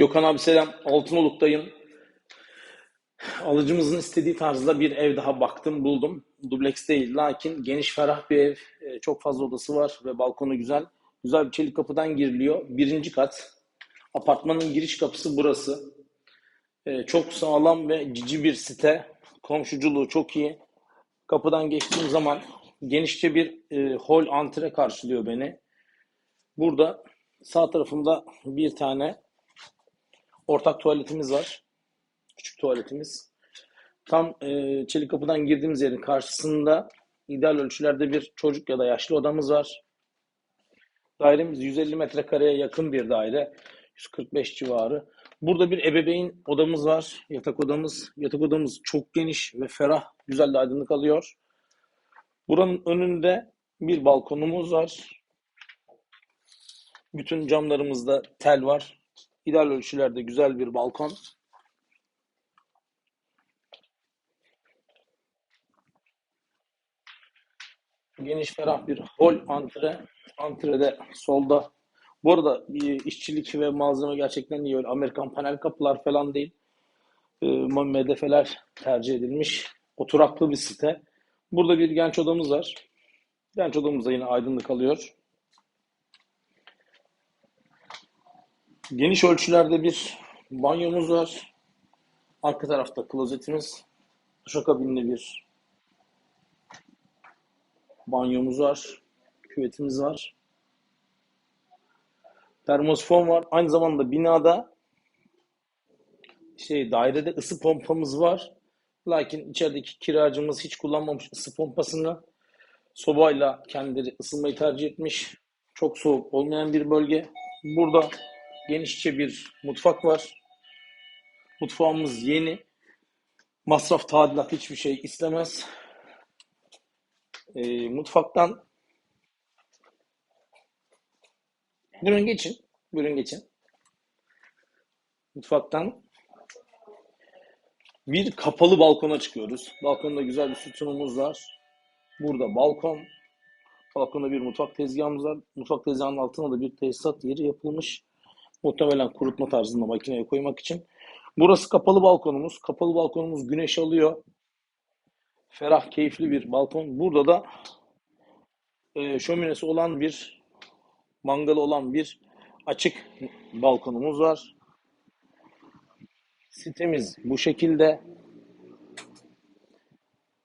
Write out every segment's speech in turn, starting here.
Gökhan abi selam. Altınoluk'tayım. Alıcımızın istediği tarzda bir ev daha baktım, buldum. Dubleks değil, lakin geniş, ferah bir ev. Ee, Çok fazla odası var ve balkonu güzel. Güzel bir çelik kapıdan giriliyor. Birinci kat. Apartmanın giriş kapısı burası. Ee, Çok sağlam ve cici bir site. Komşuculuğu çok iyi. Kapıdan geçtiğim zaman genişçe bir e, hol antre karşılıyor beni. Burada sağ tarafımda bir tane ortak tuvaletimiz var. Küçük tuvaletimiz. Tam e, çelik kapıdan girdiğimiz yerin karşısında ideal ölçülerde bir çocuk ya da yaşlı odamız var. Dairemiz 150 metrekareye yakın bir daire. 145 civarı. Burada bir ebeveyn odamız var. Yatak odamız. Yatak odamız çok geniş ve ferah. Güzel de aydınlık alıyor. Buranın önünde bir balkonumuz var. Bütün camlarımızda tel var. İdeal ölçülerde güzel bir balkon. Geniş ferah bir hol antre. Antrede solda. Bu arada bir işçilik ve malzeme gerçekten iyi. Öyle Amerikan panel kapılar falan değil. Ee, MDF'ler tercih edilmiş. Oturaklı bir site. Burada bir genç odamız var. Genç odamızda yine aydınlık alıyor. Geniş ölçülerde bir banyomuz var. Arka tarafta klozetimiz. Duşakabinli bir banyomuz var. Küvetimiz var. Termosifon var. Aynı zamanda binada şey dairede ısı pompamız var. Lakin içerideki kiracımız hiç kullanmamış ısı pompasını. Sobayla kendileri ısınmayı tercih etmiş. Çok soğuk olmayan bir bölge. Burada genişçe bir mutfak var. Mutfağımız yeni. Masraf, tadilat hiçbir şey istemez. Ee, mutfaktan buyurun geçin. Buyurun geçin. Mutfaktan bir kapalı balkona çıkıyoruz. Balkonda güzel bir sütunumuz var. Burada balkon. Balkonda bir mutfak tezgahımız var. Mutfak tezgahının altına da bir tesisat yeri yapılmış. Muhtemelen kurutma tarzında makineye koymak için. Burası kapalı balkonumuz. Kapalı balkonumuz güneş alıyor. Ferah, keyifli bir balkon. Burada da e, şöminesi olan bir mangalı olan bir açık balkonumuz var. Sitemiz bu şekilde.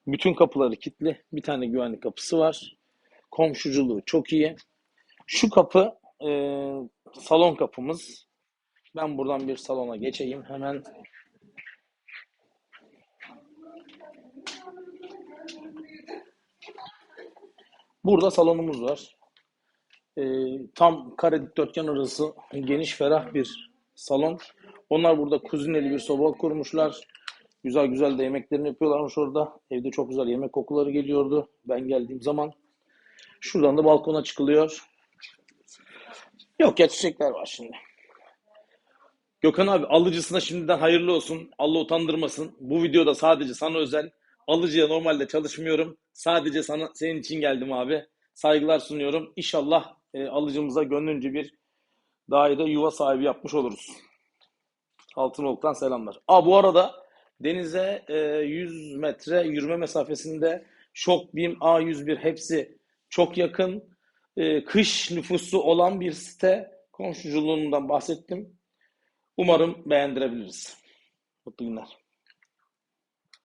Bütün kapıları kilitli. Bir tane güvenlik kapısı var. Komşuculuğu çok iyi. Şu kapı e, salon kapımız. Ben buradan bir salona geçeyim. Hemen burada salonumuz var. E, tam kare dikdörtgen arası geniş ferah bir salon. Onlar burada kuzineli bir soba kurmuşlar. Güzel güzel de yemeklerini yapıyorlarmış orada. Evde çok güzel yemek kokuları geliyordu ben geldiğim zaman. Şuradan da balkona çıkılıyor. Yok ya çiçekler var şimdi. Gökhan abi alıcısına şimdiden hayırlı olsun. Allah utandırmasın. Bu videoda sadece sana özel. Alıcıya normalde çalışmıyorum. Sadece sana senin için geldim abi. Saygılar sunuyorum. İnşallah e, alıcımıza gönlünce bir daire yuva sahibi yapmış oluruz. Altınoluk'tan selamlar. Aa bu arada denize e, 100 metre yürüme mesafesinde Şok, BİM, A101 hepsi çok yakın. E, kış nüfusu olan bir site. Komşuculuğundan bahsettim. Umarım beğendirebiliriz. Mutlu günler.